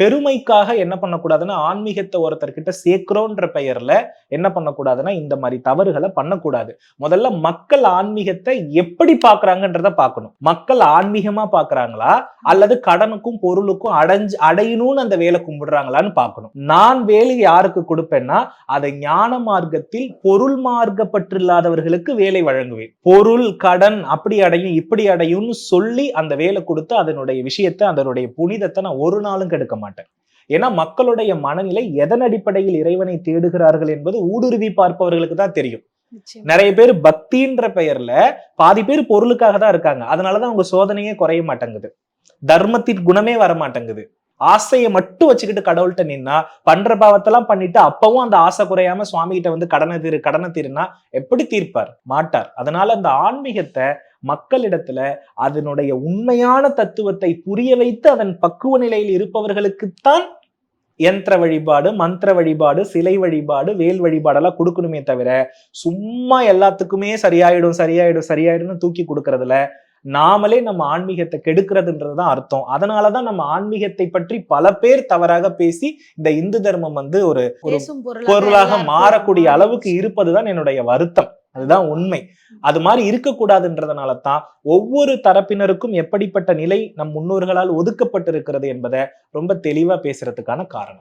பெருமைக்காக என்ன பண்ணக்கூடாதுன்னா ஆன்மீகத்தை ஒருத்தர்கிட்ட சேர்க்கிறோன்ற பெயர்ல என்ன பண்ணக்கூடாதுன்னா இந்த மாதிரி தவறுகளை பண்ணக்கூடாது. முதல்ல மக்கள் ஆன்மீகத்தை எப்படி பாக்குறாங்கன்றத பார்க்கணும். மக்கள் ஆன்மீகமா பாக்குறாங்களா அல்லது கடனுக்கும் பொருளுக்கும் அடைஞ்சு அடையணும்னு அந்த வேலை கும்பிடுறாங்களான்னு பார்க்கணும். நான் வேலை யாருக்கு கொடுப்பேன்னா அதை ஞான மார்க்கத்தில் பொருள் மார்க்கப்பட்டில்லாதவர்களுக்கு வேலை வழங்குவேன். பொருள் கடன் அப்படி அடையும் இப்படி அடையும்னு சொல்லி அந்த வேலை கொடுத்து அதனுடைய விஷயத்தை அதனுடைய புனிதத்தை நான் ஒரு நாளும் கெடுக்க மாட்டேன். ஏன்னா மக்களுடைய மனநிலை எதன் அடிப்படையில் இறைவனை தேடுகிறார்கள் என்பது ஊடுருவி பார்ப்பவர்களுக்கு தான் தெரியும். நிறைய பேர் பக்தின்ற பெயர்ல பாதி பேர் பொருளுக்காக தான் இருக்காங்க. அதனாலதான் அவங்க சோதனையே குறைய மாட்டேங்குது. தர்மத்தின் குணமே வர மாட்டேங்குது ஆசையை மட்டும் வச்சுக்கிட்டு கடவுள்கிட்ட நின்னா பண்ற பாவத்தெல்லாம் பண்ணிட்டு அப்பவும் அந்த ஆசை குறையாம சுவாமி கிட்ட வந்து கடனை தீரு கடனை தீருனா எப்படி தீர்ப்பார்? மாட்டார். அதனால அந்த ஆன்மீகத்தை மக்களிடத்துல அதனுடைய உண்மையான தத்துவத்தை புரிய வைத்து அதன் பக்குவ நிலையில் இருப்பவர்களுக்குத்தான் யந்திர வழிபாடு மந்திர வழிபாடு சிலை வழிபாடு வேல் வழிபாடெல்லாம் கொடுக்கணுமே தவிர சும்மா எல்லாத்துக்குமே சரியாயிடும் சரியாயிடும் சரியாயிடும்னு தூக்கி கொடுக்கறதுல நாமளே நம்ம ஆன்மீகத்தை கெடுக்கிறதுன்றதுதான் அர்த்தம். அதனாலதான் நம்ம ஆன்மீகத்தை பற்றி பல பேர் தவறாக பேசி இந்த இந்து தர்மம் வந்து ஒரு பொருளாக மாறக்கூடிய. அளவுக்கு இருப்பதுதான் என்னுடைய வருத்தம். அதுதான் உண்மை. அது மாதிரி இருக்கக்கூடாதுன்றதுனால தான் ஒவ்வொரு தரப்பினருக்கும் எப்படிப்பட்ட நிலை நம் முன்னோர்களால் ஒதுக்கப்பட்டிருக்கிறது என்பதை ரொம்ப தெளிவா பேசுறதுக்கான காரணம்.